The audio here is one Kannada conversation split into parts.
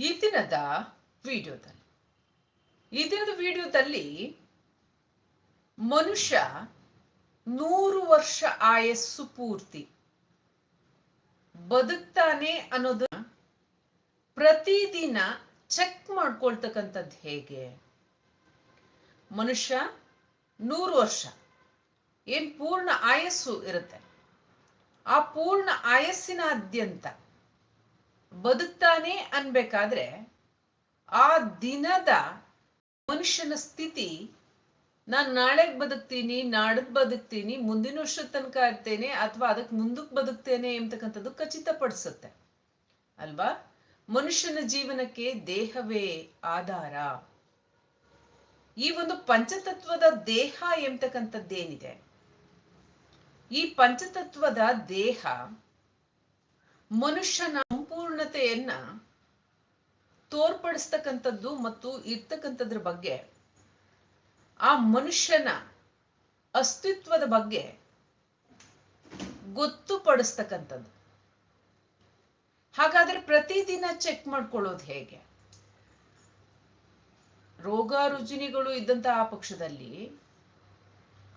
ಈ ದಿನದ ವಿಡಿಯೋದಲ್ಲಿ, ಈ ದಿನದ ವಿಡಿಯೋದಲ್ಲಿ ಮನುಷ್ಯ ನೂರು ವರ್ಷ ಆಯಸ್ಸು ಪೂರ್ತಿ ಬದುಕ್ತಾನೆ ಅನ್ನೋದು ಪ್ರತಿದಿನ ಚೆಕ್ ಮಾಡ್ಕೊಳ್ತಕ್ಕಂಥದ್ದು ಹೇಗೆ? ಮನುಷ್ಯ ನೂರು ವರ್ಷ, ಏನ್ ಪೂರ್ಣ ಆಯಸ್ಸು ಇರುತ್ತೆ. ಆ ಪೂರ್ಣ ಆಯಸ್ಸಿನಾದ್ಯಂತ ಬದುಕ್ತಾನೆ ಅನ್ಬೇಕಾದ್ರೆ ಆ ದಿನದ ಮನುಷ್ಯನ ಸ್ಥಿತಿ, ನಾನು ನಾಳೆಗ್ ಬದುಕ್ತೀನಿ, ನಾಡದ್ ಬದುಕ್ತೀನಿ, ಮುಂದಿನ ವರ್ಷದ ತನಕ ಇರ್ತೇನೆ ಅಥವಾ ಅದಕ್ಕೆ ಮುಂದಕ್ಕೆ ಬದುಕ್ತೇನೆ ಎಂಬತಕ್ಕಂಥದ್ದು ಖಚಿತಪಡಿಸುತ್ತೆ. ಅಲ್ವಾ? ಮನುಷ್ಯನ ಜೀವನಕ್ಕೆ ದೇಹವೇ ಆಧಾರ. ಈ ಒಂದು ಪಂಚತತ್ವದ ದೇಹ ಎಂಬತಕ್ಕಂಥದ್ದೇನಿದೆ? ಈ ಪಂಚತತ್ವದ ದೇಹ ಮನುಷ್ಯನ ಸಂಪೂರ್ಣತೆಯನ್ನ ತೋರ್ಪಡಿಸ್ತಕ್ಕಂಥದ್ದು ಮತ್ತು ಇರ್ತಕ್ಕಂಥದ್ರ ಬಗ್ಗೆ, ಆ ಮನುಷ್ಯನ ಅಸ್ತಿತ್ವದ ಬಗ್ಗೆ ಗೊತ್ತುಪಡಿಸ್ತಕ್ಕಂಥದ್ದು. ಹಾಗಾದ್ರೆ ಪ್ರತಿದಿನ ಚೆಕ್ ಮಾಡ್ಕೊಳ್ಳೋದು ಹೇಗೆ? ರೋಗ ರುಜಿನಿಗಳು ಇದ್ದಂತಹ ಆ ಪಕ್ಷದಲ್ಲಿ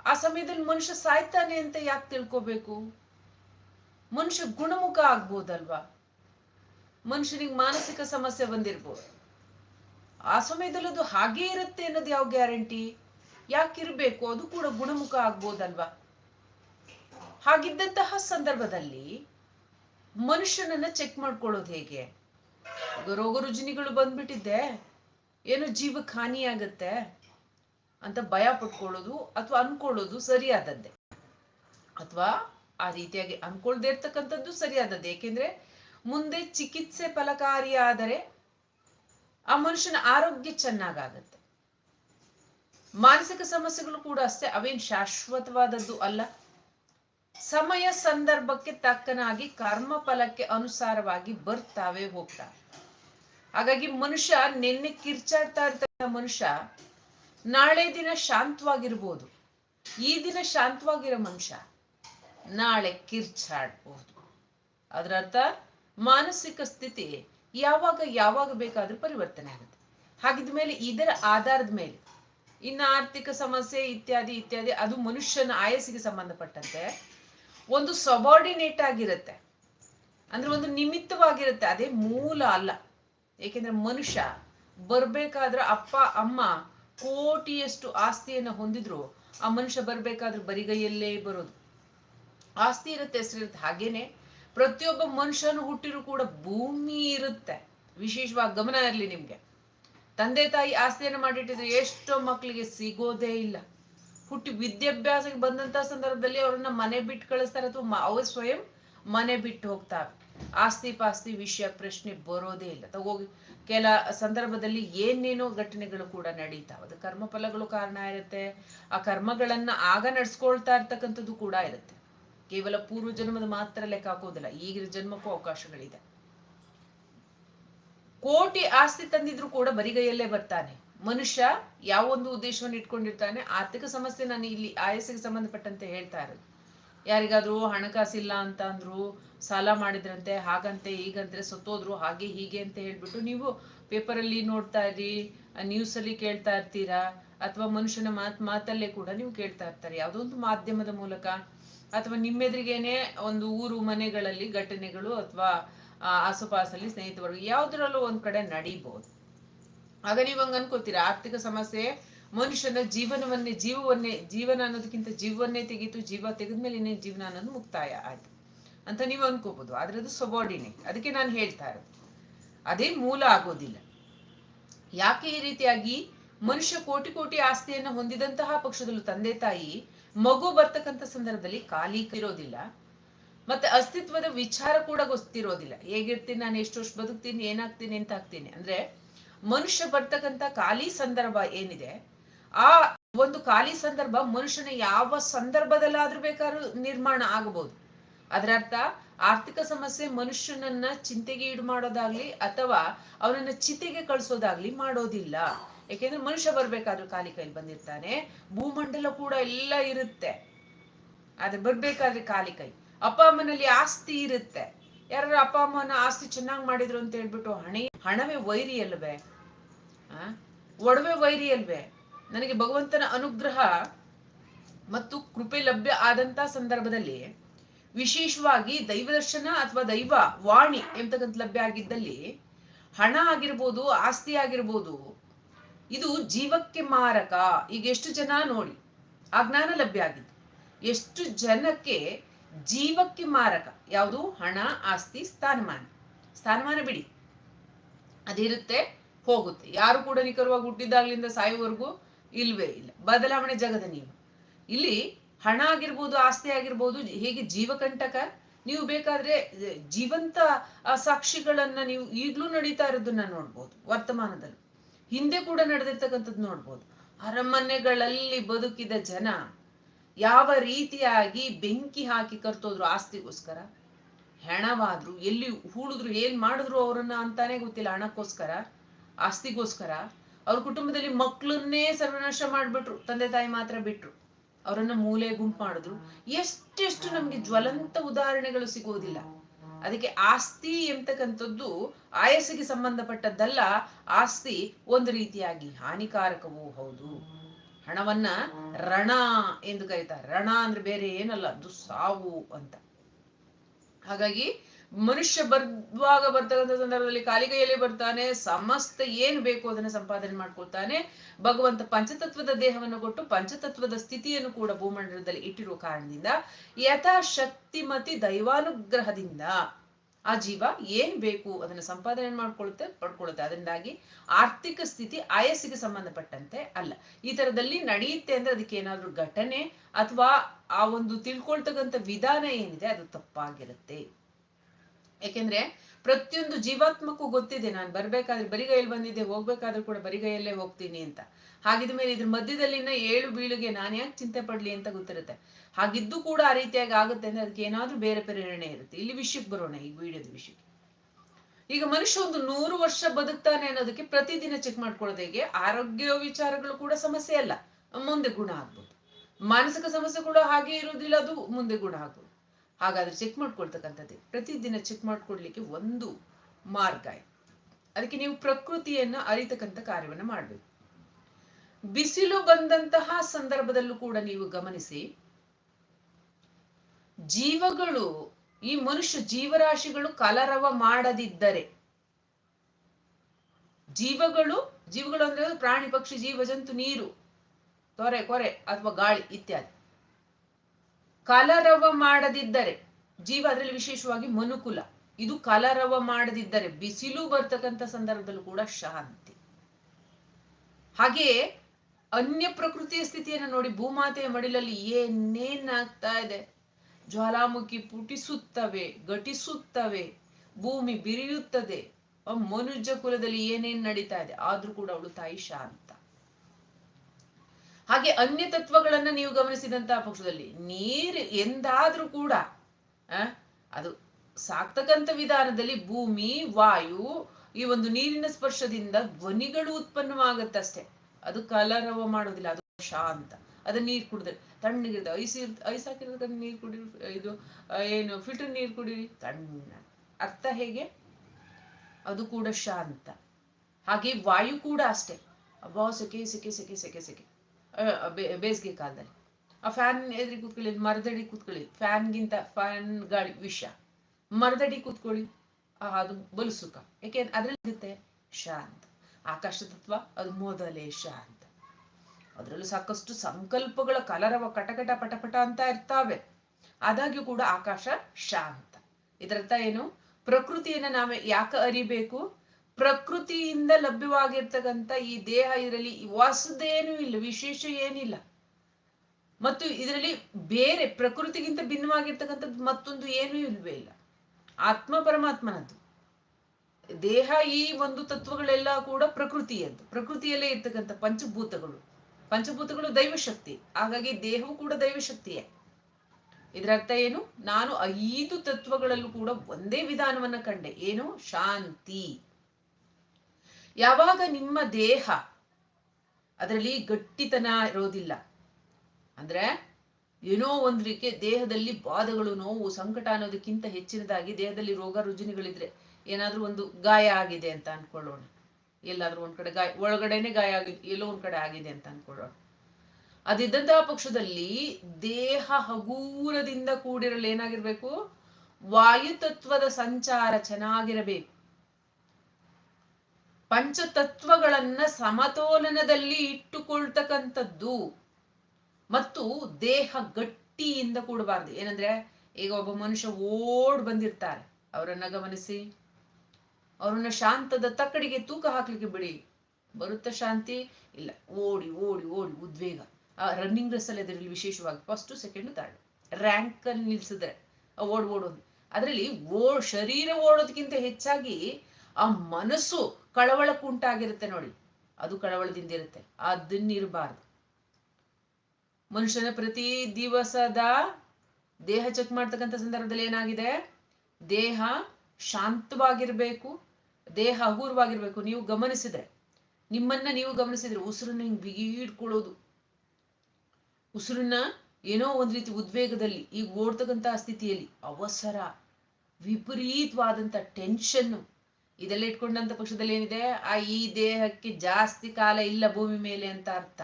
ಆ ಸಮಯದಲ್ಲಿ ಮನುಷ್ಯ ಸಾಯ್ತಾನೆ ಅಂತ ಯಾಕೆ ತಿಳ್ಕೋಬೇಕು? ಮನುಷ್ಯ ಗುಣಮುಖ ಆಗ್ಬೋದಲ್ವಾ? ಮನುಷ್ಯನಿಗೆ ಮಾನಸಿಕ ಸಮಸ್ಯೆ ಬಂದಿರ್ಬೋದು. ಆ ಸಮಯದಲ್ಲಿ ಅದು ಹಾಗೇ ಇರುತ್ತೆ ಅನ್ನೋದು ಯಾವ ಗ್ಯಾರಂಟಿ? ಯಾಕಿರ್ಬೇಕು ಅದು ಕೂಡ ಗುಣಮುಖ ಆಗ್ಬೋದಲ್ವಾ? ಹಾಗಿದ್ದಂತಹ ಸಂದರ್ಭದಲ್ಲಿ ಮನುಷ್ಯನನ್ನ ಚೆಕ್ ಮಾಡ್ಕೊಳ್ಳೋದು ಹೇಗೆ? ರೋಗ ರುಜಿನಿಗಳು ಬಂದ್ಬಿಟ್ಟಿದ್ದೆ. ಏನು ಜೀವಕ್ಕೆ ಹಾನಿ ಆಗತ್ತೆ ಅಂತ ಭಯ ಪಟ್ಕೊಳ್ಳೋದು ಅಥವಾ ಅನ್ಕೊಳ್ಳೋದು ಸರಿಯಾದದ್ದೇ? ಅಥವಾ ಆ ರೀತಿಯಾಗಿ ಅನ್ಕೊಳ್ದೇ ಇರ್ತಕ್ಕಂಥದ್ದು ಸರಿಯಾದದ್ದು? ಏಕೆಂದ್ರೆ ಮುಂದೆ ಚಿಕಿತ್ಸೆ ಫಲಕಾರಿಯಾದರೆ ಆ ಮನುಷ್ಯನ ಆರೋಗ್ಯ ಚೆನ್ನಾಗಾಗತ್ತೆ. ಮಾನಸಿಕ ಸಮಸ್ಯೆಗಳು ಕೂಡ ಅಷ್ಟೇ, ಅವೇನ್ ಶಾಶ್ವತವಾದದ್ದು ಅಲ್ಲ. ಸಮಯ ಸಂದರ್ಭಕ್ಕೆ ತಕ್ಕನಾಗಿ ಕರ್ಮ ಫಲಕ್ಕೆ ಅನುಸಾರವಾಗಿ ಬರ್ತಾವೆ ಹೋಗ್ತಾವೆ ಹಾಗಾಗಿ ಮನುಷ್ಯ ನಿನ್ನೆ ಕಿರ್ಚಾಡ್ತಾ ಇರ್ತಕ್ಕಂಥ ಮನುಷ್ಯ ನಾಳೆ ದಿನ ಶಾಂತವಾಗಿರ್ಬೋದು. ಈ ದಿನ ಶಾಂತವಾಗಿರೋ ಮನುಷ್ಯ ನಾಳೆ ಕಿರ್ಚಾಡ್ಬಹುದು ಅದರ ಅರ್ಥ ಮಾನಸಿಕ ಸ್ಥಿತಿ ಯಾವಾಗ ಯಾವಾಗ ಬೇಕಾದ್ರೂ ಪರಿವರ್ತನೆ ಆಗುತ್ತೆ. ಹಾಗಿದ ಮೇಲೆ ಇದರ ಆಧಾರದ ಮೇಲೆ ಇನ್ನು ಆರ್ಥಿಕ ಸಮಸ್ಯೆ ಇತ್ಯಾದಿ ಇತ್ಯಾದಿ ಅದು ಮನುಷ್ಯನ ಆಯಸ್ಸಿಗೆ ಸಂಬಂಧಪಟ್ಟಂತೆ ಒಂದು ಸಬಾರ್ಡಿನೇಟ್ ಆಗಿರುತ್ತೆ. ಅಂದ್ರೆ ಒಂದು ನಿಮಿತ್ತವಾಗಿರುತ್ತೆ. ಅದೇ ಮೂಲ ಅಲ್ಲ. ಏಕೆಂದ್ರೆ ಮನುಷ್ಯ ಬರ್ಬೇಕಾದ್ರೆ ಅಪ್ಪ, ಅಮ್ಮ ಕೋಟಿಯಷ್ಟು ಆಸ್ತಿಯನ್ನ ಹೊಂದಿದ್ರು ಆ ಮನುಷ್ಯ ಬರ್ಬೇಕಾದ್ರೆ ಬರಿಗೈಯಲ್ಲೇ ಬರೋದು. ಆಸ್ತಿ ಇರುತ್ತೆ, ಹೆಸರಿರುತ್ತೆ. ಹಾಗೇನೆ ಪ್ರತಿಯೊಬ್ಬ ಮನುಷ್ಯನು ಹುಟ್ಟಿರು ಕೂಡ ಭೂಮಿ ಇರುತ್ತೆ. ವಿಶೇಷವಾಗಿ ಗಮನ ಇರಲಿ ನಿಮ್ಗೆ. ತಂದೆ ತಾಯಿ ಆಸ್ತಿಯನ್ನು ಮಾಡಿಟ್ಟಿದ್ರೆ ಎಷ್ಟೋ ಮಕ್ಕಳಿಗೆ ಸಿಗೋದೇ ಇಲ್ಲ. ಹುಟ್ಟಿ ವಿದ್ಯಾಭ್ಯಾಸಕ್ಕೆ ಬಂದಂತ ಸಂದರ್ಭದಲ್ಲಿ ಅವ್ರನ್ನ ಮನೆ ಬಿಟ್ಟು ಕಳಿಸ್ತಾರೆ ಅಥವಾ ಅವ್ರು ಸ್ವಯಂ ಮನೆ ಬಿಟ್ಟು ಹೋಗ್ತಾರೆ. ಆಸ್ತಿ ಪಾಸ್ತಿ ವಿಷಯ ಪ್ರಶ್ನೆ ಬರೋದೇ ಇಲ್ಲ. ತಗೋಗಿ, ಕೆಲ ಸಂದರ್ಭದಲ್ಲಿ ಏನೇನೋ ಘಟನೆಗಳು ಕೂಡ ನಡೀತಾವ. ಅದು ಕರ್ಮಫಲಗಳು ಕಾರಣ ಇರುತ್ತೆ. ಆ ಕರ್ಮಗಳನ್ನ ಆಗ ನಡ್ಸ್ಕೊಳ್ತಾ ಇರ್ತಕ್ಕಂಥದ್ದು ಕೂಡ ಇರುತ್ತೆ. ಕೇವಲ ಪೂರ್ವ ಜನ್ಮದ ಮಾತ್ರ ಲೆಕ್ಕ ಹಾಕೋದಿಲ್ಲ, ಈಗಿನ ಜನ್ಮಕ್ಕೂ ಅವಕಾಶಗಳಿದೆ. ಕೋಟಿ ಆಸ್ತಿ ತಂದಿದ್ರು ಕೂಡ ಬರಿಗೈಯಲ್ಲೇ ಬರ್ತಾನೆ. ಮನುಷ್ಯ ಯಾವ ಒಂದು ಉದ್ದೇಶವನ್ನು ಇಟ್ಕೊಂಡಿರ್ತಾನೆ, ಆರ್ಥಿಕ ಸಮಸ್ಯೆ ನಾನು ಇಲ್ಲಿ ಆಯಸ್ಸಿಗೆ ಸಂಬಂಧಪಟ್ಟಂತೆ ಹೇಳ್ತಾ ಇರೋದು. ಯಾರಿಗಾದ್ರೂ ಹಣಕಾಸಿಲ್ಲ ಅಂತ ಅಂದ್ರು, ಸಾಲ ಮಾಡಿದ್ರಂತೆ, ಹಾಗಂತೆ ಹೀಗಂದ್ರೆ ಸತ್ತೋದ್ರು, ಹಾಗೆ, ಹೀಗೆ ಅಂತ ಹೇಳ್ಬಿಟ್ಟು ನೀವು ಪೇಪರಲ್ಲಿ ನೋಡ್ತಾ ಇರಿ ನ್ಯೂಸ್ ಅಲ್ಲಿ ಕೇಳ್ತಾ ಇರ್ತೀರಾ, ಅಥವಾ ಮನುಷ್ಯನ ಮಾತ್, ಮಾತಲ್ಲೇ ಕೂಡ ನೀವು ಕೇಳ್ತಾ ಇರ್ತಾರೆ. ಯಾವುದೋ ಒಂದು ಮಾಧ್ಯಮದ ಮೂಲಕ ಅಥವಾ ನಿಮ್ಮೆದುರಿಗೇನೆ ಒಂದು ಊರು, ಮನೆಗಳಲ್ಲಿ ಘಟನೆಗಳು ಅಥವಾ ಆಸುಪಾಸಲ್ಲಿ ಸ್ನೇಹಿತರು ಯಾವ್ದ್ರಲ್ಲೂ ಒಂದ್ ಕಡೆ ನಡೀಬಹುದು ಆಗ ನೀವು ಹಂಗ ಅನ್ಕೋತೀರಾ ಆರ್ಥಿಕ ಸಮಸ್ಯೆ, ಮನುಷ್ಯನ ಜೀವನವನ್ನೇ, ಜೀವವನ್ನೇ, ಜೀವನ ಅನ್ನೋದಕ್ಕಿಂತ ಜೀವವನ್ನೇ ತೆಗೀತು, ಜೀವ ತೆಗೆದ್ಮೇಲೆ ಇನ್ನೇ ಜೀವನ ಅನ್ನೋದು ಮುಕ್ತಾಯ ಆಯ್ತು ಅಂತ ನೀವು ಅನ್ಕೋಬಹುದು ಆದ್ರೆ ಅದು ಸಬಾರ್ಡಿನೇಟ್ ಅದಕ್ಕೆ ನಾನು ಹೇಳ್ತಾ ಇರೋದು. ಅದೇ ಮೂಲ ಆಗೋದಿಲ್ಲ. ಯಾಕೆ ಈ ರೀತಿಯಾಗಿ ಮನುಷ್ಯ ಕೋಟಿ ಕೋಟಿ ಆಸ್ತಿಯನ್ನು ಹೊಂದಿದಂತಹ ಪಕ್ಷದಲ್ಲೂ ತಂದೆ ತಾಯಿ ಮಗು ಬರ್ತಕ್ಕಂಥ ಸಂದರ್ಭದಲ್ಲಿ ಖಾಲಿ ಇರೋದಿಲ್ಲ, ಮತ್ತೆ ಅಸ್ತಿತ್ವದ ವಿಚಾರ ಕೂಡ ಗೊತ್ತಿರೋದಿಲ್ಲ. ಹೇಗಿರ್ತೀನಿ, ನಾನು ಎಷ್ಟು ವರ್ಷ ಬದುಕ್ತೀನಿ, ಏನಾಗ್ತೀನಿ ಅಂತ ಆಗ್ತೀನಿ. ಅಂದ್ರೆ ಮನುಷ್ಯ ಬರ್ತಕ್ಕಂಥ ಖಾಲಿ ಸಂದರ್ಭ ಏನಿದೆ, ಆ ಒಂದು ಖಾಲಿ ಸಂದರ್ಭ ಮನುಷ್ಯನ ಯಾವ ಸಂದರ್ಭದಲ್ಲಾದ್ರೂ ಬೇಕಾದ್ರೂ ನಿರ್ಮಾಣ ಆಗಬಹುದು ಅದರರ್ಥ ಆರ್ಥಿಕ ಸಮಸ್ಯೆ ಮನುಷ್ಯನನ್ನ ಚಿಂತೆಗೆ ಈಡು ಮಾಡೋದಾಗ್ಲಿ ಅಥವಾ ಅವನನ್ನ ಚಿತೆಗೆ ಕಳಿಸೋದಾಗ್ಲಿ ಮಾಡೋದಿಲ್ಲ. ಯಾಕೆಂದ್ರೆ ಮನುಷ್ಯ ಬರ್ಬೇಕಾದ್ರೂ ಖಾಲಿ ಕೈಲಿ ಬಂದಿರ್ತಾನೆ, ಭೂಮಂಡಲ ಕೂಡ ಎಲ್ಲ ಇರುತ್ತೆ. ಆದ್ರೆ ಬರ್ಬೇಕಾದ್ರೆ ಖಾಲಿ ಕೈ. ಅಪ್ಪ ಅಮ್ಮನಲ್ಲಿ ಆಸ್ತಿ ಇರುತ್ತೆ. ಯಾರು ಅಪ್ಪ ಅಮ್ಮನ ಆಸ್ತಿ ಚೆನ್ನಾಗಿ ಮಾಡಿದ್ರು ಅಂತ ಹೇಳ್ಬಿಟ್ಟು ಹಣೆ, ಹಣವೇ ವೈರಿ ಅಲ್ವೇ? ಆ? ಒಡವೆ ವೈರಿ ಅಲ್ವೇ? ನನಗೆ ಭಗವಂತನ ಅನುಗ್ರಹ ಮತ್ತು ಕೃಪೆ ಲಭ್ಯ ಆದಂತ ಸಂದರ್ಭದಲ್ಲಿ ವಿಶೇಷವಾಗಿ ದೈವದರ್ಶನ ಅಥವಾ ದೈವ ವಾಣಿ ಎಂತಕ್ಕಂಥ ಲಭ್ಯ ಆಗಿದ್ದಲ್ಲಿ ಹಣ ಆಗಿರ್ಬೋದು, ಆಸ್ತಿ ಆಗಿರ್ಬೋದು ಇದು ಜೀವಕ್ಕೆ ಮಾರಕ. ಈಗ ಎಷ್ಟು ಜನ ನೋಡಿ, ಆ ಜ್ಞಾನ ಲಭ್ಯ ಆಗಿದೆ ಎಷ್ಟು ಜನಕ್ಕೆ ಜೀವಕ್ಕೆ ಮಾರಕ? ಯಾವುದು? ಹಣ, ಆಸ್ತಿ, ಸ್ಥಾನಮಾನ. ಸ್ಥಾನಮಾನ ಬಿಡಿ. ಅದಿರುತ್ತೆ, ಹೋಗುತ್ತೆ. ಯಾರು ಕೂಡ ನಿಖರವಾಗಿ ಹುಟ್ಟಿದಾಗ್ಲಿಂದ ಸಾಯುವವರೆಗೂ ಇಲ್ವೇ ಇಲ್ಲ. ಬದಲಾವಣೆ ಜಗದ ನೀವು ಇಲ್ಲಿ ಹಣ ಆಗಿರ್ಬೋದು, ಆಸ್ತಿ ಆಗಿರ್ಬೋದು, ಹೇಗೆ ಜೀವಕಂಟಕ? ನೀವು ಬೇಕಾದ್ರೆ, ಜೀವಂತ ಸಾಕ್ಷಿಗಳನ್ನ ನೀವು ಈಗ್ಲೂ ನಡೀತಾ ಇರೋದನ್ನ ನೋಡ್ಬೋದು, ವರ್ತಮಾನದಲ್ಲಿ. ಹಿಂದೆ ಕೂಡ ನಡೆದಿರ್ತಕ್ಕಂಥದ್ದು ನೋಡ್ಬೋದು. ಅರಮನೆಗಳಲ್ಲಿ ಬದುಕಿದ ಜನ ಯಾವ ರೀತಿಯಾಗಿ ಬೆಂಕಿ ಹಾಕಿ ಕರ್ತೋದ್ರು ಆಸ್ತಿಗೋಸ್ಕರ? ಹೆಣವಾದ್ರು, ಎಲ್ಲಿ ಹೂಳಿದ್ರು, ಏನ್ ಮಾಡಿದ್ರು ಅವ್ರನ್ನ ಅಂತಾನೆ ಗೊತ್ತಿಲ್ಲ. ಹಣಕ್ಕೋಸ್ಕರ, ಆಸ್ತಿಗೋಸ್ಕರ ಅವ್ರ ಕುಟುಂಬದಲ್ಲಿ ಮಕ್ಕಳನ್ನೇ ಸರ್ವನಾಶ ಮಾಡ್ಬಿಟ್ರು. ತಂದೆ ತಾಯಿ ಮಾತ್ರ ಬಿಟ್ರು. ಅವರನ್ನ ಮೂಲೆ ಗುಂಪು ಮಾಡಿದ್ರು. ಎಷ್ಟೆಷ್ಟು ನಮ್ಗೆ ಜ್ವಲಂತ ಉದಾಹರಣೆಗಳು ಸಿಗೋದಿಲ್ಲ. ಅದಕ್ಕೆ ಆಸ್ತಿ ಎಂತಕ್ಕಂಥದ್ದು ಆಯಸ್ಸಿಗೆ ಸಂಬಂಧಪಟ್ಟದ್ದಲ್ಲ, ಆಸ್ತಿ ಒಂದು ರೀತಿಯಾಗಿ ಹಾನಿಕಾರಕವೂ ಹೌದು. ಹಣವನ್ನ ರಣ ಎಂದು ಕರೀತಾರೆ. ರಣ ಅಂದ್ರೆ ಬೇರೆ ಏನಲ್ಲ, ಅದು ಅಂತ. ಹಾಗಾಗಿ ಮನುಷ್ಯ ಬರ್ವಾಗ ಬರ್ತಕ್ಕಂಥ ಸಂದರ್ಭದಲ್ಲಿ ಕಾಲಿಗೆಯಲ್ಲಿ ಬರ್ತಾನೆ, ಸಮಸ್ತ ಏನ್ ಬೇಕು ಅದನ್ನ ಸಂಪಾದನೆ ಮಾಡ್ಕೊಳ್ತಾನೆ. ಭಗವಂತ ಪಂಚತತ್ವದ ದೇಹವನ್ನು ಕೊಟ್ಟು ಪಂಚತತ್ವದ ಸ್ಥಿತಿಯನ್ನು ಕೂಡ ಭೂಮಂಡಲದಲ್ಲಿ ಇಟ್ಟಿರುವ ಕಾರಣದಿಂದ ಯಥಾಶಕ್ತಿಮತಿ ದೈವಾನುಗ್ರಹದಿಂದ ಆ ಜೀವ ಏನ್ ಬೇಕು ಅದನ್ನ ಸಂಪಾದನೆ ಮಾಡ್ಕೊಳ್ಳುತ್ತೆ ಪಡ್ಕೊಳ್ಳುತ್ತೆ ಅದರಿಂದಾಗಿ ಆರ್ಥಿಕ ಸ್ಥಿತಿ ಆಯಸ್ಸಿಗೆ ಸಂಬಂಧಪಟ್ಟಂತೆ ಅಲ್ಲ. ಈ ತರದಲ್ಲಿ ನಡೆಯುತ್ತೆ ಅಂದ್ರೆ ಅದಕ್ಕೆ ಏನಾದ್ರೂ ಘಟನೆ ಅಥವಾ ಆ ಒಂದು ತಿಳ್ಕೊಳ್ತಕ್ಕಂಥ ವಿಧಾನ ಏನಿದೆ ಅದು ತಪ್ಪಾಗಿರುತ್ತೆ. ಯಾಕೆಂದ್ರೆ ಪ್ರತಿಯೊಂದು ಜೀವಾತ್ಮಕ್ಕೂ ಗೊತ್ತಿದೆ. ನಾನು ಬರ್ಬೇಕಾದ್ರೆ ಬರಿಗೈಯಲ್ಲಿ ಬಂದಿದ್ದೆ, ಹೋಗ್ಬೇಕಾದ್ರೂ ಕೂಡ ಬರಿಗೈಯಲ್ಲೇ ಹೋಗ್ತೀನಿ ಅಂತ. ಹಾಗಿದ ಮೇಲೆ ಇದ್ರ ಮಧ್ಯದಲ್ಲಿನ ಏಳು ಬೀಳುಗೆ ನಾನು ಯಾಕೆ ಚಿಂತೆ ಪಡ್ಲಿ ಅಂತ ಗೊತ್ತಿರುತ್ತೆ. ಹಾಗಿದ್ದು ಕೂಡ ಆ ರೀತಿಯಾಗಿ ಆಗುತ್ತೆ ಅಂದ್ರೆ ಅದಕ್ಕೆ ಏನಾದ್ರೂ ಬೇರೆ ಪ್ರೇರಣೆ ಇರುತ್ತೆ. ಇಲ್ಲಿ ವಿಷಯಕ್ಕೆ ಬರೋಣ, ಈ ವಿಡಿಯೋದ ವಿಷಯಕ್ಕೆ. ಈಗ ಮನುಷ್ಯ ಒಂದು ನೂರು ವರ್ಷ ಬದುಕ್ತಾನೆ ಅನ್ನೋದಕ್ಕೆ ಪ್ರತಿದಿನ ಚೆಕ್ ಮಾಡ್ಕೊಳ್ಳೋದು ಆರೋಗ್ಯ ವಿಚಾರಗಳು ಕೂಡ ಸಮಸ್ಯೆ ಅಲ್ಲ, ಮುಂದೆ ಗುಣ ಆಗ್ಬೋದು. ಮಾನಸಿಕ ಸಮಸ್ಯೆ ಕೂಡ ಹಾಗೆ ಇರೋದಿಲ್ಲ ಅದು ಮುಂದೆ ಗುಣ ಆಗ್ಬೋದು. ಹಾಗಾದ್ರೆ ಚೆಕ್ ಮಾಡ್ಕೊಳ್ತಕ್ಕಂಥದ್ದೇ ಪ್ರತಿದಿನ ಚೆಕ್ ಮಾಡ್ಕೊಡ್ಲಿಕ್ಕೆ ಒಂದು ಮಾರ್ಗ ಅದಕ್ಕೆ ನೀವು ಪ್ರಕೃತಿಯನ್ನ ಅರಿತಕ್ಕಂಥ ಕಾರ್ಯವನ್ನ ಮಾಡ್ಬೇಕು. ಬಿಸಿಲು ಬಂದಂತಹ ಸಂದರ್ಭದಲ್ಲೂ ಕೂಡ ನೀವು ಗಮನಿಸಿ, ಜೀವಗಳು, ಈ ಮನುಷ್ಯ ಜೀವರಾಶಿಗಳು ಕಲರವ ಮಾಡದಿದ್ದರೆ, ಜೀವಗಳು ಜೀವಗಳು ಅಂದ್ರೆ ಪ್ರಾಣಿ, ಪಕ್ಷಿ, ಜೀವ, ಜಂತು, ನೀರು, ತೊರೆ, ಕೊರೆ ಅಥವಾ ಗಾಳಿ ಇತ್ಯಾದಿ. ಕಲರವ ಮಾಡದಿದ್ದರೆ, ಜೀವ ಅದರಲ್ಲಿ ವಿಶೇಷವಾಗಿ ಮನುಕುಲ, ಇದು ಕಲರವ ಮಾಡದಿದ್ದರೆ ಬಿಸಿಲು ಬರ್ತಕ್ಕಂಥ ಸಂದರ್ಭದಲ್ಲೂ ಕೂಡ ಶಾಂತಿ. ಹಾಗೆಯೇ ಅನ್ಯ ಪ್ರಕೃತಿಯ ಸ್ಥಿತಿಯನ್ನು ನೋಡಿ ಭೂಮಾತೆಯ ಮಡಿಲಲ್ಲಿ ಏನೇನಾಗ್ತಾ ಇದೆ? ಜ್ವಾಲಾಮುಖಿ ಪುಟಿಸುತ್ತವೆ, ಘಟಿಸುತ್ತವೆ, ಭೂಮಿ ಬಿರಿಯುತ್ತದೆ ಮನುಜ ಕುಲದಲ್ಲಿ ಏನೇನ್ ನಡೀತಾ ಇದೆ? ಆದ್ರೂ ಕೂಡ ಅವಳು ತಾಯಿ ಶಾಂತ. ಹಾಗೆ ಅನ್ಯ ತತ್ವಗಳನ್ನ ನೀವು ಗಮನಿಸಿದಂತಹ ಪಕ್ಷದಲ್ಲಿ ನೀರು ಎಂದಾದ್ರೂ ಕೂಡ ಅದು ಸಾಕ್ತಕ್ಕಂಥ ವಿಧಾನದಲ್ಲಿ ಭೂಮಿ, ವಾಯು ಈ ಒಂದು ನೀರಿನ ಸ್ಪರ್ಶದಿಂದ ಧ್ವನಿಗಳು ಉತ್ಪನ್ನವಾಗತ್ತಷ್ಟೇ ಅದು ಕಲರವ ಮಾಡೋದಿಲ್ಲ, ಅದು ಶಾಂತ ಅದು ನೀರು ಕುಡಿದ್ರೆ ತಣ್ಣಗಿರುತ್ತೆ ಐಸ್ ಇರ್ ಐಸ್ ಹಾಕಿರೋದಕ್ಕೆ ನೀರು ಕುಡಿ ಇದು ಏನು, ಫಿಲ್ಟರ್ ನೀರು ಕುಡೀರಿ, ತಣ್ಣ. ಅರ್ಥ ಹೇಗೆ? ಅದು ಕೂಡ ಶಾಂತ ಹಾಗೆ ವಾಯು ಕೂಡ ಅಷ್ಟೇ. ಅಬ್ಬಾ, ಸೆಕೆ ಸೆಕೆ ಸೆಕೆ ಸೆಕೆ ಸೆಕೆ. ಬೇಸಿಗೆ ಕಾಲದಲ್ಲಿ ಆ ಫ್ಯಾನ್ ಎದುರಿ ಕೂತ್ಕೊಳ್ಳಿ ಮರದಡಿ ಕೂತ್ಕೊಳ್ಳಿ. ಫ್ಯಾನ್ಗಿಂತ ಫ್ಯಾನ್ ಗಾಳಿ ವಿಷ. ಮರದಡಿ ಕೂತ್ಕೊಳ್ಳಿ. ಅದು ಬಲು ಸುಖ ಯಾಕೆ ಅದ್ರಲ್ಲಿ ಶಾಂತ. ಆಕಾಶ ತತ್ವ, ಅದು ಮೊದಲೇ ಶಾಂತ. ಅದರಲ್ಲೂ ಸಾಕಷ್ಟು ಸಂಕಲ್ಪಗಳ ಕಲರವ ಕಟಕಟ ಪಟಪಟ ಅಂತ ಇರ್ತಾವೆ. ಆದಾಗ್ಯೂ ಕೂಡ ಆಕಾಶ ಶಾಂತ. ಇದರರ್ಥ ಏನು? ಪ್ರಕೃತಿಯನ್ನ ನಾವೇ ಯಾಕೆ ಅರಿಬೇಕು? ಪ್ರಕೃತಿಯಿಂದ ಲಭ್ಯವಾಗಿರ್ತಕ್ಕಂಥ ಈ ದೇಹ ಇದರಲ್ಲಿ ಹೊಸದೇನೂ ಇಲ್ಲ, ವಿಶೇಷ ಏನಿಲ್ಲ. ಮತ್ತು ಇದರಲ್ಲಿ ಬೇರೆ ಪ್ರಕೃತಿಗಿಂತ ಭಿನ್ನವಾಗಿರ್ತಕ್ಕಂಥದ್ದು ಮತ್ತೊಂದು ಏನೂ ಇಲ್ವೇ ಇಲ್ಲ. ಆತ್ಮ ಪರಮಾತ್ಮನದ್ದು. ದೇಹ ಈ ಒಂದು ತತ್ವಗಳೆಲ್ಲ ಕೂಡ ಪ್ರಕೃತಿಯದ್ದು. ಪ್ರಕೃತಿಯಲ್ಲೇ ಇರ್ತಕ್ಕಂಥ ಪಂಚಭೂತಗಳು. ಪಂಚಭೂತಗಳು ದೈವಶಕ್ತಿ. ಹಾಗಾಗಿ ದೇಹವು ಕೂಡ ದೈವಶಕ್ತಿಯೇ. ಇದರರ್ಥ ಏನು? ನಾನು ಐದು ತತ್ವಗಳಲ್ಲೂ ಕೂಡ ಒಂದೇ ವಿಧಾನವನ್ನ ಕಂಡೆ. ಏನು? ಶಾಂತಿ. ಯಾವಾಗ ನಿಮ್ಮ ದೇಹ ಅದರಲ್ಲಿ ಗಟ್ಟಿತನ ಇರೋದಿಲ್ಲ, ಅಂದ್ರೆ ಏನೋ ಒಂದ್ ರೀತಿ ದೇಹದಲ್ಲಿ ಬಾಧಗಳು, ನೋವು, ಸಂಕಟ ಅನ್ನೋದಕ್ಕಿಂತ ಹೆಚ್ಚಿನದಾಗಿ ದೇಹದಲ್ಲಿ ರೋಗ ರುಜಿನಿಗಳಿದ್ರೆ ಏನಾದ್ರೂ ಒಂದು ಗಾಯ ಆಗಿದೆ ಅಂತ ಅನ್ಕೊಳ್ಳೋಣ. ಎಲ್ಲಾದ್ರೂ ಒಂದ್ ಕಡೆ ಗಾಯ, ಒಳಗಡೆನೆ ಗಾಯ ಆಗಿದೆ ಎಲ್ಲೋ ಒಂದ್ ಕಡೆ ಆಗಿದೆ ಅಂತ ಅನ್ಕೊಳ್ಳೋಣ. ಅದಿದ್ದಂತಹ ಪಕ್ಷದಲ್ಲಿ ದೇಹ ಹಗೂರದಿಂದ ಕೂಡಿರಲು ಏನಾಗಿರ್ಬೇಕು? ವಾಯುತತ್ವದ ಸಂಚಾರ ಚೆನ್ನಾಗಿರಬೇಕು. ಪಂಚತತ್ವಗಳನ್ನ ಸಮತೋಲನದಲ್ಲಿ ಇಟ್ಟುಕೊಳ್ತಕ್ಕಂಥದ್ದು. ಮತ್ತು ದೇಹ ಗಟ್ಟಿಯಿಂದ ಕೂಡಬಾರ್ದು. ಏನಂದ್ರೆ, ಈಗ ಒಬ್ಬ ಮನುಷ್ಯ ಓಡ್ ಬಂದಿರ್ತಾರೆ. ಅವರನ್ನ ಗಮನಿಸಿ. ಅವ್ರನ್ನ ಶಾಂತದ ತಕ್ಕಡಿಗೆ ತೂಕ ಹಾಕ್ಲಿಕ್ಕೆ ಬಿಡಿ. ಬರುತ್ತ ಶಾಂತಿ? ಇಲ್ಲ. ಓಡಿ ಓಡಿ ಓಡಿ, ಉದ್ವೇಗ. ಆ ರನ್ನಿಂಗ್ ರೇಸ್ ಅಲ್ಲಿ ಅದರಲ್ಲಿ ವಿಶೇಷವಾಗಿ ಫಸ್ಟ್ ಸೆಕೆಂಡ್ ಥರ್ಡ್ ರ್ಯಾಂಕ್ ಅಲ್ಲಿ ನಿಲ್ಸಿದ್ರೆ. ಓಡ್ ಓಡೋದು ಅದರಲ್ಲಿ ಓ ಶರೀರ ಓಡೋದಕ್ಕಿಂತ ಹೆಚ್ಚಾಗಿ ಆ ಮನಸ್ಸು ಕಳವಳಕ್ಕುಂಟಾಗಿರುತ್ತೆ ನೋಡಿ. ಅದು ಕಳವಳದಿಂದ ಇರುತ್ತೆ. ಅದನ್ನಿರಬಾರ್ದು. ಮನುಷ್ಯನ ಪ್ರತಿ ದಿವಸದ ದೇಹ ಚೆಕ್ ಮಾಡ್ತಕ್ಕಂಥ ಸಂದರ್ಭದಲ್ಲಿ ಏನಾಗಿದೆ? ದೇಹ ಶಾಂತವಾಗಿರ್ಬೇಕು. ದೇಹ ಹಗುರವಾಗಿರ್ಬೇಕು. ನೀವು ಗಮನಿಸಿದ್ರೆ. ನಿಮ್ಮನ್ನ ನೀವು ಗಮನಿಸಿದ್ರೆ ಉಸಿರನ್ನ ಹಿಂಗ್ ಬಿಗಿ ಹಿಡ್ಕೊಳ್ಳೋದು. ಉಸಿರನ್ನ ಏನೋ ಒಂದ್ ರೀತಿ ಉದ್ವೇಗದಲ್ಲಿ ಈಗ ಓಡ್ತಕ್ಕಂತಹ ಸ್ಥಿತಿಯಲ್ಲಿ ಅವಸರ ವಿಪರೀತವಾದಂತ ಟೆನ್ಷನ್ ಇದೆಲ್ಲ ಇಟ್ಕೊಂಡಂತ ಪಕ್ಷದಲ್ಲಿ ಏನಿದೆ? ಆ ಈ ದೇಹಕ್ಕೆ ಜಾಸ್ತಿ ಕಾಲ ಇಲ್ಲ ಭೂಮಿ ಮೇಲೆ ಅಂತ ಅರ್ಥ.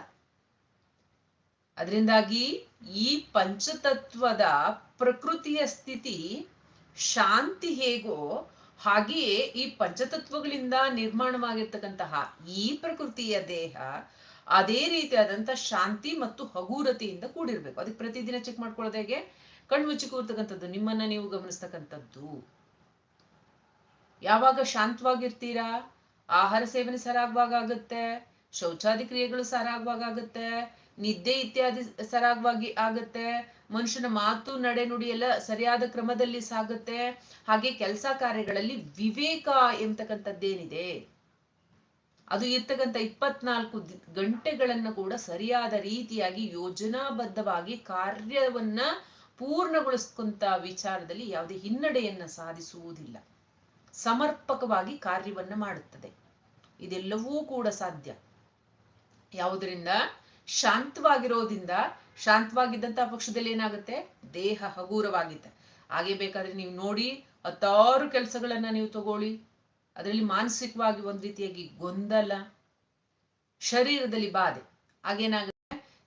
ಅದರಿಂದಾಗಿ ಈ ಪಂಚತತ್ವದ ಪ್ರಕೃತಿಯ ಸ್ಥಿತಿ ಶಾಂತಿ ಹೇಗೋ ಹಾಗೆಯೇ ಈ ಪಂಚತತ್ವಗಳಿಂದ ನಿರ್ಮಾಣವಾಗಿರ್ತಕ್ಕಂತಹ ಈ ಪ್ರಕೃತಿಯ ದೇಹ ಅದೇ ರೀತಿಯಾದಂಥ ಶಾಂತಿ ಮತ್ತು ಹಗುರತೆಯಿಂದ ಕೂಡಿರ್ಬೇಕು. ಅದಕ್ಕೆ ಪ್ರತಿದಿನ ಚೆಕ್ ಮಾಡ್ಕೊಳ್ಳೋದು ಹೇಗೆ? ಕಣ್ಮುಚ್ಚಿ ಕೂರ್ತಕ್ಕಂಥದ್ದು, ನಿಮ್ಮನ್ನ ನೀವು ಗಮನಿಸ್ತಕ್ಕಂಥದ್ದು. ಯಾವಾಗ ಶಾಂತವಾಗಿರ್ತೀರಾ? ಆಹಾರ ಸೇವನೆ ಸರಾಗವಾಗ ಆಗುತ್ತೆ ಶೌಚಾದಿ ಕ್ರಿಯೆಗಳು ಸರಾಗವಾಗ ಆಗುತ್ತೆ ನಿದ್ದೆ ಇತ್ಯಾದಿ ಸರಾಗವಾಗಿ ಆಗುತ್ತೆ, ಮನುಷ್ಯನ ಮಾತು ನಡೆ ನುಡಿ ಎಲ್ಲ ಸರಿಯಾದ ಕ್ರಮದಲ್ಲಿ ಸಾಗುತ್ತೆ. ಹಾಗೆ ಕೆಲಸ ಕಾರ್ಯಗಳಲ್ಲಿ ವಿವೇಕ ಎಂತಕ್ಕಂಥದ್ದೇನಿದೆ? ಅದು ಇರ್ತಕ್ಕಂಥ ಇಪ್ಪತ್ನಾಲ್ಕು ಗಂಟೆಗಳನ್ನ ಕೂಡ ಸರಿಯಾದ ರೀತಿಯಾಗಿ ಯೋಜನಾಬದ್ಧವಾಗಿ ಕಾರ್ಯವನ್ನ ಪೂರ್ಣಗೊಳಿಸ್ಕೊಂತ ವಿಚಾರದಲ್ಲಿ ಯಾವುದೇ ಹಿನ್ನಡೆಯನ್ನ ಸಾಧಿಸುವುದಿಲ್ಲ. ಸಮರ್ಪಕವಾಗಿ ಕಾರ್ಯವನ್ನ ಮಾಡುತ್ತದೆ. ಇದೆಲ್ಲವೂ ಕೂಡ ಸಾಧ್ಯ. ಯಾವುದರಿಂದ? ಶಾಂತವಾಗಿರೋದ್ರಿಂದ. ಶಾಂತವಾಗಿದ್ದಂತಹ ಪಕ್ಷದಲ್ಲಿ ಏನಾಗುತ್ತೆ? ದೇಹ ಹಗುರವಾಗಿದೆ. ಹಾಗೆ ಬೇಕಾದ್ರೆ ನೀವು ನೋಡಿ, ಹತ್ತಾರು ಕೆಲಸಗಳನ್ನ ನೀವು ತಗೊಳ್ಳಿ. ಅದರಲ್ಲಿ ಮಾನಸಿಕವಾಗಿ ಒಂದ್ ರೀತಿಯಾಗಿ ಗೊಂದಲ, ಶರೀರದಲ್ಲಿ ಬಾಧೆ. ಹಾಗೇನಾಗುತ್ತೆ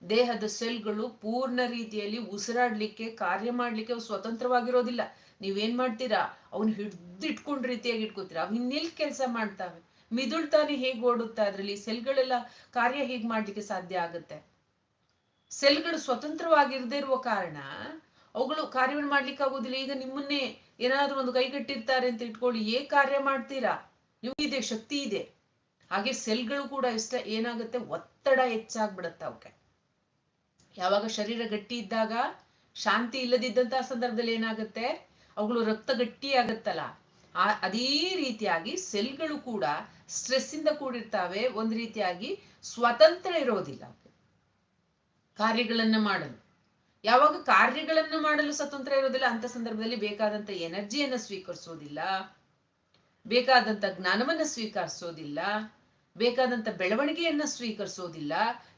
ದೇಹದ ಸೆಲ್ಗಳು ಪೂರ್ಣ ರೀತಿಯಲ್ಲಿ ಉಸಿರಾಡ್ಲಿಕ್ಕೆ, ಕಾರ್ಯ ಮಾಡ್ಲಿಕ್ಕೆ ಸ್ವತಂತ್ರವಾಗಿರೋದಿಲ್ಲ. ನೀವೇನ್ ಮಾಡ್ತೀರಾ? ಅವನ್ ಹಿಡ್ದಿಟ್ಕೊಂಡ್ ರೀತಿಯಾಗಿ ಇಟ್ಕೋತೀರಾ? ಅವ್ ಇನ್ನೆಲ್ ಕೆಲಸ ಮಾಡ್ತಾವೆ? ಮಿದುಳ್ತಾನೆ ಹೇಗ್ ಓಡುತ್ತಾ ಅದ್ರಲ್ಲಿ? ಸೆಲ್ಗಳೆಲ್ಲ ಕಾರ್ಯ ಹೇಗ್ ಮಾಡ್ಲಿಕ್ಕೆ ಸಾಧ್ಯ ಆಗುತ್ತೆ? ಸೆಲ್ಗಳು ಸ್ವತಂತ್ರವಾಗಿರದೇ ಇರುವ ಕಾರಣ ಅವುಗಳು ಕಾರ್ಯವನ್ನು ಮಾಡ್ಲಿಕ್ಕೆ ಆಗೋದಿಲ್ಲ. ಈಗ ನಿಮ್ಮನ್ನೇ ಏನಾದ್ರೂ ಒಂದು ಕೈಗಟ್ಟಿರ್ತಾರೆ ಅಂತ ಇಟ್ಕೊಳ್ಳಿ. ಏ ಕಾರ್ಯ ಮಾಡ್ತೀರಾ? ನಿಮ್ಗಿದೆ, ಶಕ್ತಿ ಇದೆ. ಹಾಗೆ ಸೆಲ್ಗಳು ಕೂಡ ಇಷ್ಟ ಏನಾಗುತ್ತೆ? ಒತ್ತಡ ಹೆಚ್ಚಾಗ್ಬಿಡತ್ತೆ ಅವಕ್ಕೆ ಯಾವಾಗ ಶರೀರ ಗಟ್ಟಿ ಇದ್ದಾಗ, ಶಾಂತಿ ಇಲ್ಲದಿದ್ದಂತಹ ಸಂದರ್ಭದಲ್ಲಿ ಏನಾಗುತ್ತೆ? ಅವುಗಳು ರಕ್ತ ಗಟ್ಟಿ ಆಗತ್ತಲ್ಲ ಆ, ಅದೇ ರೀತಿಯಾಗಿ ಸೆಲ್ಗಳು ಕೂಡ ಸ್ಟ್ರೆಸ್ ಇಂದ ಕೂಡಿರ್ತಾವೆ. ಒಂದ್ ರೀತಿಯಾಗಿ ಸ್ವತಂತ್ರ ಇರೋದಿಲ್ಲ. ಕಾರ್ಯಗಳನ್ನ ಮಾಡಲು. ಯಾವಾಗ ಕಾರ್ಯಗಳನ್ನ ಮಾಡಲು ಸ್ವತಂತ್ರ ಇರೋದಿಲ್ಲ, ಅಂತ ಸಂದರ್ಭದಲ್ಲಿ ಬೇಕಾದಂತ ಎನರ್ಜಿಯನ್ನ ಸ್ವೀಕರಿಸೋದಿಲ್ಲ. ಬೇಕಾದಂತ ಜ್ಞಾನವನ್ನ ಸ್ವೀಕರಿಸೋದಿಲ್ಲ. ಬೇಕಾದಂತ ಬೆಳವಣಿಗೆಯನ್ನ ಸ್ವೀಕರಿಸೋದಿಲ್ಲ.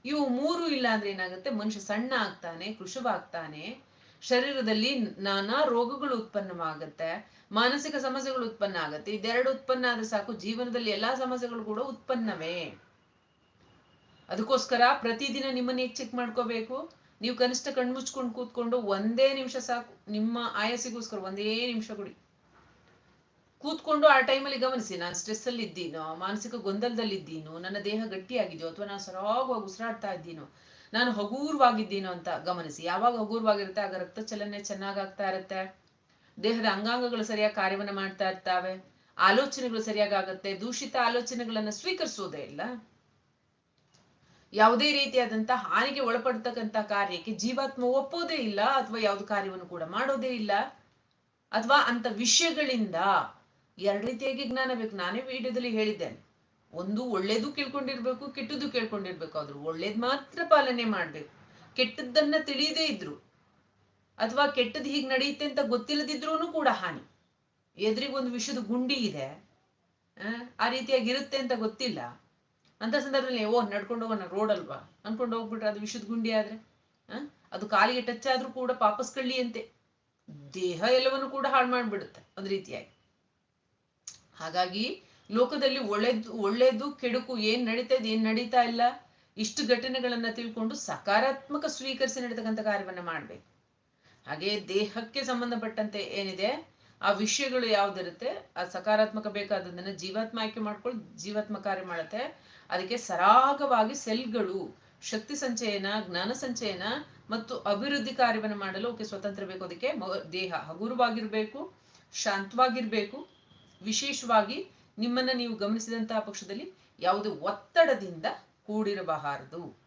ಇವು ಮೂರು ಇಲ್ಲ ಅಂದ್ರೆ ಏನಾಗುತ್ತೆ? ಮನುಷ್ಯ ಸಣ್ಣ ಆಗ್ತಾನೆ ಕೃಶವಾಗ್ತಾನೆ ಶರೀರದಲ್ಲಿ ನಾನಾ ರೋಗಗಳು ಉತ್ಪನ್ನವಾಗತ್ತೆ, ಮಾನಸಿಕ ಸಮಸ್ಯೆಗಳು ಉತ್ಪನ್ನ ಆಗತ್ತೆ. ಇದೆರಡು ಉತ್ಪನ್ನ ಆದ್ರೆ ಸಾಕು, ಜೀವನದಲ್ಲಿ ಎಲ್ಲಾ ಸಮಸ್ಯೆಗಳು ಕೂಡ ಉತ್ಪನ್ನವೇ. ಅದಕ್ಕೋಸ್ಕರ ಪ್ರತಿದಿನ ನಿಮ್ಮನ್ನ ಹೇಗ್ ಚೆಕ್ ಮಾಡ್ಕೋಬೇಕು? ನೀವು ಕನಿಷ್ಠ ಕಣ್ಮುಚ್ಕೊಂಡು ಕೂತ್ಕೊಂಡು ಒಂದೇ ನಿಮಿಷ ಸಾಕು. ನಿಮ್ಮ ಆಯಸ್ಸಿಗೋಸ್ಕರ ಒಂದೇ ನಿಮಿಷ ಕೊಡಿ. ಕೂತ್ಕೊಂಡು ಆ ಟೈಮಲ್ಲಿ ಗಮನಿಸಿ, ನಾನು ಸ್ಟ್ರೆಸ್ ಅಲ್ಲಿ ಇದ್ದೀನೋ ಮಾನಸಿಕ ಗೊಂದಲದಲ್ಲಿ ಇದ್ದೀನೋ ನನ್ನ ದೇಹ ಗಟ್ಟಿಯಾಗಿದೆಯೋ, ಅಥವಾ ನಾನು ಸರಾಗವಾಗಿ ಉಸಿರಾಡ್ತಾ ಇದ್ದೀನೋ ನಾನು ಹಗೂರವಾಗಿದ್ದೀನೋ ಅಂತ ಗಮನಿಸಿ. ಯಾವಾಗ ಹಗೂರವಾಗಿರುತ್ತೆ? ಆಗ ರಕ್ತ ಚಲನೆ ಚೆನ್ನಾಗಾಗ್ತಾ ಇರುತ್ತೆ. ದೇಹದ ಅಂಗಾಂಗಗಳು ಸರಿಯಾಗಿ ಕಾರ್ಯವನ್ನ ಮಾಡ್ತಾ ಇರ್ತಾವೆ. ಆಲೋಚನೆಗಳು ಸರಿಯಾಗಿ ಆಗುತ್ತೆ. ದೂಷಿತ ಆಲೋಚನೆಗಳನ್ನ ಸ್ವೀಕರಿಸೋದೇ ಇಲ್ಲ. ಯಾವುದೇ ರೀತಿಯಾದಂತ ಹಾನಿಗೆ ಒಳಪಡ್ತಕ್ಕಂತ ಕಾರ್ಯಕ್ಕೆ ಜೀವಾತ್ಮ ಒಪ್ಪೋದೇ ಇಲ್ಲ ಅಥವಾ ಯಾವ್ದು ಕಾರ್ಯವನ್ನು ಕೂಡ ಮಾಡೋದೇ ಇಲ್ಲ. ಅಥವಾ ಅಂತ ವಿಷಯಗಳಿಂದ ಎರಡು ರೀತಿಯಾಗಿ ಜ್ಞಾನ ಬೇಕು. ನಾನೇ ವಿಡಿಯೋದಲ್ಲಿ ಹೇಳಿದ್ದೇನೆ. ಒಂದು ಒಳ್ಳೇದು ಕೇಳ್ಕೊಂಡಿರ್ಬೇಕು ಕೆಟ್ಟದ್ದು ಕೇಳ್ಕೊಂಡಿರ್ಬೇಕು. ಆದ್ರೂ ಒಳ್ಳೇದ್ ಮಾತ್ರ ಪಾಲನೆ ಮಾಡ್ಬೇಕು. ಕೆಟ್ಟದ್ದನ್ನ ತಿಳಿಯದೇ ಇದ್ರು. ಅಥವಾ ಕೆಟ್ಟದ್ದು ಹೀಗ್ ನಡೆಯುತ್ತೆ ಅಂತ ಗೊತ್ತಿಲ್ಲದಿದ್ರೂ ಕೂಡ ಹಾನಿ. ಎದುರಿಗೆ ವಿಷದ ಗುಂಡಿ ಇದೆ ಆ, ರೀತಿಯಾಗಿ ಇರುತ್ತೆ ಅಂತ ಗೊತ್ತಿಲ್ಲ. ಅಂತ ಸಂದರ್ಭದಲ್ಲಿ ಓ ನಡ್ಕೊಂಡು ಹೋಗೋಣ ರೋಡ್ ಅಲ್ವಾ? ಅನ್ಕೊಂಡು ಹೋಗ್ಬಿಟ್ರೆ ಅದು ವಿಷದ ಗುಂಡಿ ಆದ್ರೆ ಅದು ಕಾಲಿಗೆ ಟಚ್ ಆದ್ರೂ ಕೂಡ ಪಾಪಸ್ ಕಳ್ಳಿ ಅಂತೆ ದೇಹ ಎಲ್ಲವನ್ನು ಕೂಡ ಹಾಳು ಮಾಡ್ಬಿಡುತ್ತೆ ಒಂದ್ ರೀತಿಯಾಗಿ. ಹಾಗಾಗಿ ಲೋಕದಲ್ಲಿ ಒಳ್ಳೆದು, ಒಳ್ಳೇದು, ಕೆಡುಕು ಏನ್ ನಡೀತಾ ಇದೆ, ಏನ್ ನಡೀತಾ ಇಲ್ಲ, ಇಷ್ಟು ಘಟನೆಗಳನ್ನ ತಿಳ್ಕೊಂಡು ಸಕಾರಾತ್ಮಕ ಸ್ವೀಕರಿಸಿ ನಡೀತಕ್ಕಂಥ ಕಾರ್ಯವನ್ನ ಮಾಡ್ಬೇಕು. ಹಾಗೆ ದೇಹಕ್ಕೆ ಸಂಬಂಧಪಟ್ಟಂತೆ ಏನಿದೆ, ಆ ವಿಷಯಗಳು ಯಾವ್ದಿರುತ್ತೆ, ಆ ಸಕಾರಾತ್ಮಕ ಬೇಕಾದದನ್ನ ಜೀವಾತ್ಮ ಆಯ್ಕೆ ಮಾಡ್ಕೊಂಡು ಜೀವಾತ್ಮ ಕಾರ್ಯ ಮಾಡುತ್ತೆ. ಅದಕ್ಕೆ ಸರಾಗವಾಗಿ ಸೆಲ್ಗಳು, ಶಕ್ತಿ ಸಂಚಯನ, ಜ್ಞಾನ ಸಂಚಯನ ಮತ್ತು ಅಭಿವೃದ್ಧಿ ಕಾರ್ಯವನ್ನು ಮಾಡಲು ಓಕೆ ಸ್ವತಂತ್ರ ಬೇಕು. ಅದಕ್ಕೆ ದೇಹ ಹಗುರವಾಗಿರ್ಬೇಕು, ಶಾಂತವಾಗಿರ್ಬೇಕು, ವಿಶೇಷವಾಗಿ ನಿಮ್ಮನ್ನ ನೀವು ಗಮನಿಸಿದಂತಹ ಪಕ್ಷದಲ್ಲಿ ಯಾವುದೇ ಒತ್ತಡದಿಂದ ಕೂಡಿರಬಾರದು.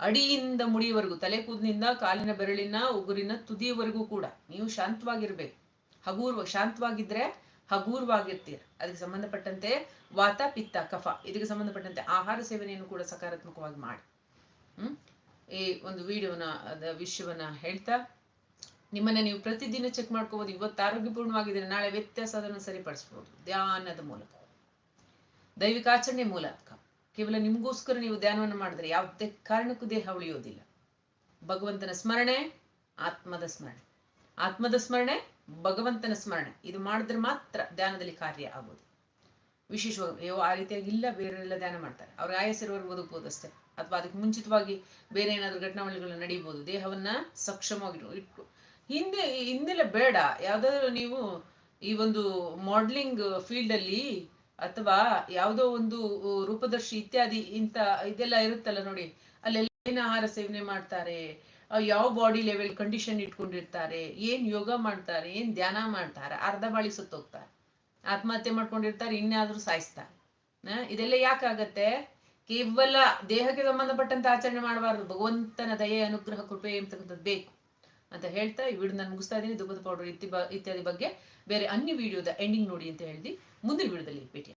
ಅಡಿಯಿಂದ ಮುಡಿಯವರೆಗೂ, ತಲೆ ಕೂದಲಿಂದ ಕಾಲಿನ ಬೆರಳಿನ ಉಗುರಿನ ತುದಿಯವರೆಗೂ ಕೂಡ ನೀವು ಶಾಂತವಾಗಿರ್ಬೇಕು. ಹಗೂರ್ವ, ಶಾಂತವಾಗಿದ್ರೆ ಹಗೂರ್ವಾಗಿರ್ತೀರ. ಅದಕ್ಕೆ ಸಂಬಂಧಪಟ್ಟಂತೆ ವಾತ, ಪಿತ್ತ, ಕಫ, ಇದಕ್ಕೆ ಸಂಬಂಧಪಟ್ಟಂತೆ ಆಹಾರ ಸೇವನೆಯನ್ನು ಕೂಡ ಸಕಾರಾತ್ಮಕವಾಗಿ ಮಾಡಿ. ಹ್ಮ್? ಈ ಒಂದು ವಿಡಿಯೋನ ವಿಷಯವನ್ನ ಹೇಳ್ತಾ ನಿಮ್ಮನ್ನ ನೀವು ಪ್ರತಿದಿನ ಚೆಕ್ ಮಾಡ್ಕೋಬಹುದು ಇವತ್ತು ಆರೋಗ್ಯಪೂರ್ಣವಾಗಿದ್ರೆ ನಾಳೆ ವ್ಯತ್ಯಾಸ ಅದನ್ನು ಸರಿಪಡಿಸಬಹುದು ಧ್ಯಾನದ ಮೂಲಕ. ದೈವಿಕ ಆಚರಣೆ ಮೂಲಕ. ಕೇವಲ ನಿಮಗೋಸ್ಕರ ನೀವು ಧ್ಯಾನವನ್ನು ಮಾಡಿದ್ರೆ ಯಾವುದೇ ಕಾರಣಕ್ಕೂ ದೇಹ ಉಳಿಯೋದಿಲ್ಲ. ಭಗವಂತನ ಸ್ಮರಣೆ, ಆತ್ಮದ ಸ್ಮರಣೆ. ಆತ್ಮದ ಸ್ಮರಣೆ, ಭಗವಂತನ ಸ್ಮರಣೆ. ಇದು ಮಾಡಿದ್ರೆ ಮಾತ್ರ ಧ್ಯಾನದಲ್ಲಿ ಕಾರ್ಯ ಆಗೋದು. ವಿಶೇಷವಾಗಿ ಯಾವ ಆ ರೀತಿಯಾಗಿ ಇಲ್ಲ ಬೇರೆಲ್ಲ ಧ್ಯಾನ ಮಾಡ್ತಾರೆ. ಅವ್ರ ಆಯಸ್ಸಿರುವವರೆಗೂ ಬದುಕಬಹುದು ಅಷ್ಟೇ. ಅಥವಾ ಅದಕ್ಕೆ ಮುಂಚಿತವಾಗಿ ಬೇರೆ ಏನಾದರೂ ಘಟನಾವಳಿಗಳು ನಡೀಬಹುದು ದೇಹವನ್ನ ಸಕ್ಷಮವಾಗಿ ಇಟ್ಕೊ ಹಿಂದೆ, ಹಿಂದೆಲ್ಲ ಬೇಡ. ಯಾವ್ದಾದ್ರು ನೀವು ಈ ಒಂದು ಮಾಡಲಿಂಗ್ ಫೀಲ್ಡ್ ಅಲ್ಲಿ ಅಥವಾ ಯಾವುದೋ ಒಂದು ರೂಪದರ್ಶಿ ಇತ್ಯಾದಿ ಇಂತ ಇದೆಲ್ಲ ಇರುತ್ತಲ್ಲ ನೋಡಿ, ಅಲ್ಲೆಲ್ಲ ಏನ್ ಆಹಾರ ಸೇವನೆ ಮಾಡ್ತಾರೆ. ಯಾವ ಬಾಡಿ ಲೆವೆಲ್ ಕಂಡೀಷನ್ ಇಟ್ಕೊಂಡಿರ್ತಾರೆ, ಏನ್ ಯೋಗ ಮಾಡ್ತಾರೆ, ಏನ್ ಧ್ಯಾನ ಮಾಡ್ತಾರೆ, ಅರ್ಧ ಬಾಳಿ ಸುತ್ತೋಗ್ತಾರೆ ಆತ್ಮಹತ್ಯೆ ಮಾಡ್ಕೊಂಡಿರ್ತಾರೆ ಇನ್ನಾದ್ರೂ ಸಾಯಿಸ್ತಾರೆ. ಇದೆಲ್ಲ ಯಾಕಾಗತ್ತೆ? ಕೇವಲ ದೇಹಕ್ಕೆ ಸಂಬಂಧಪಟ್ಟಂತ ಆಚರಣೆ ಮಾಡಬಾರ್ದು. ಭಗವಂತನ ದಯೆ, ಅನುಗ್ರಹ, ಕೃಪೆ ಅಂತಕ್ಕಂಥದ್ದು ಬೇಕು. ಅಂತ ಹೇಳ್ತಾ ಈ ವಿಡಿಯೋ ನಾನು ಮುಗಿಸ್ತಾ ಇದ್ದೀನಿ. ದುಬ್ಬದ ಪೌಡರ್ ಇತ್ತಿ ಇತ್ಯಾದಿ ಬಗ್ಗೆ ಬೇರೆ ಅನ್ಯ ವಿಡಿಯೋದ ಎಂಡಿಂಗ್ ನೋಡಿ ಅಂತ ಹೇಳಿ ಮುಂದಿನ ವಿಡಿಯೋದಲ್ಲಿ ಭೇಟಿ